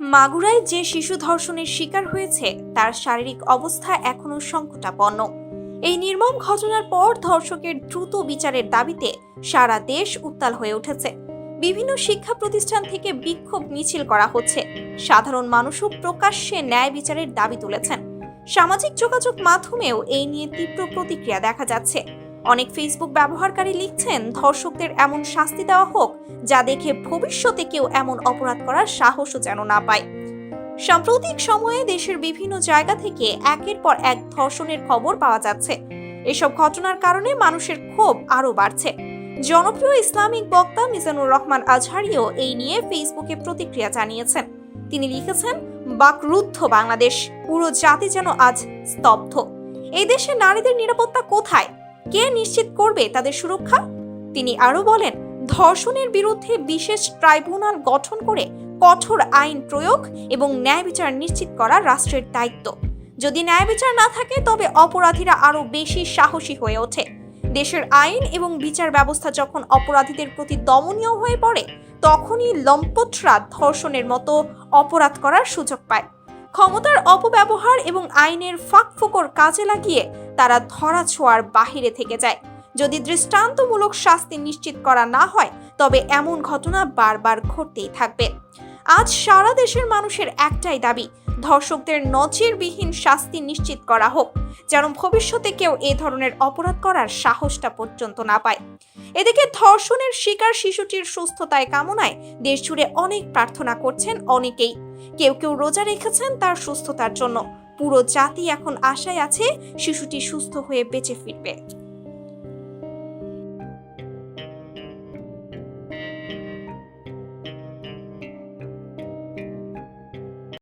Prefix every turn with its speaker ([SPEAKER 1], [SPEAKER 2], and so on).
[SPEAKER 1] মাগুরায় যে শিশু ধর্ষণের শিকার হয়েছে, তার শারীরিক অবস্থা এখনও সংকটাপন্ন। এই নির্মম ঘটনার পর ধর্ষকের দ্রুত বিচারের দাবিতে সারা দেশ উত্তাল হয়ে উঠেছে। বিভিন্ন শিক্ষা প্রতিষ্ঠান থেকে বিক্ষোভ মিছিল করা হচ্ছে। সাধারণ মানুষও প্রকাশ্যে ন্যায় বিচারের দাবি তুলেছেন। সামাজিক যোগাযোগ মাধ্যমেও এই নিয়ে তীব্র প্রতিক্রিয়া দেখা যাচ্ছে। অনেক ফেসবুক ব্যবহারকারী লিখছেন, ধর্ষকদের এমন শাস্তি দেওয়া হোক, যা দেখে ভবিষ্যতে কেউ এমন অপরাধ করার সাহসও যেন না পায়। সাম্প্রতিক সময়ে দেশের বিভিন্ন জায়গা থেকে একের পর এক ধর্ষণের খবর পাওয়া যাচ্ছে। এসব ঘটনার কারণে মানুষের ক্ষোভ আরও বাড়ছে। জনপ্রিয় ইসলামিক বক্তা মিজানুর রহমান আজহারিও এই নিয়ে ফেসবুকে প্রতিক্রিয়া জানিয়েছেন। তিনি লিখেছেন, বাকরুদ্ধ বাংলাদেশ, পুরো জাতি যেন আজ স্তব্ধ। এই দেশে নারীদের নিরাপত্তা কোথায়? কে নিশ্চিত করবে তাদের সুরক্ষা? তিনি আরও বলেন, ধর্ষণের বিরুদ্ধে বিশেষ ট্রাইব্যুনাল গঠন করে কঠোর আইন প্রয়োগ এবং ন্যায় বিচার নিশ্চিত করা রাষ্ট্রের দায়িত্ব। যদি ন্যায় বিচার না থাকে, তবে অপরাধীরা আরও বেশি সাহসী হয়ে ওঠে। দেশের আইন এবং বিচার ব্যবস্থা যখন অপরাধীদের প্রতি দমনীয় হয়ে পড়ে, তখনই লম্পটরা ধর্ষণের মতো অপরাধ করার সুযোগ পায়। ক্ষমতার অপব্যবহার এবং আইনের ফাঁকফোকর কাজে লাগিয়ে তারা ধরা ছোঁয়ার বাহিরে থেকে যায়। যদি দৃষ্টান্তমূলক শাস্তি নিশ্চিত করা না হয়, তবে এমন ঘটনা বারবার ঘটতেই থাকবে। আজ সারা দেশের মানুষের একটাই দাবি, ধর্ষকদের নজিরবিহীন শাস্তি নিশ্চিত করা হোক, যেন ভবিষ্যতে কেউ এ ধরনের অপরাধ করার সাহসটা পর্যন্ত না পায়। এদিকে ধর্ষণের শিকার শিশুটির সুস্থতায় কামনায় দেশ জুড়ে অনেক প্রার্থনা করছেন অনেকেই। কেউ কেউ রোজা রেখেছেন তার সুস্থতার জন্য। পুরো জাতি এখন আশায় আছে শিশুটি সুস্থ হয়ে বেঁচে ফিরবে।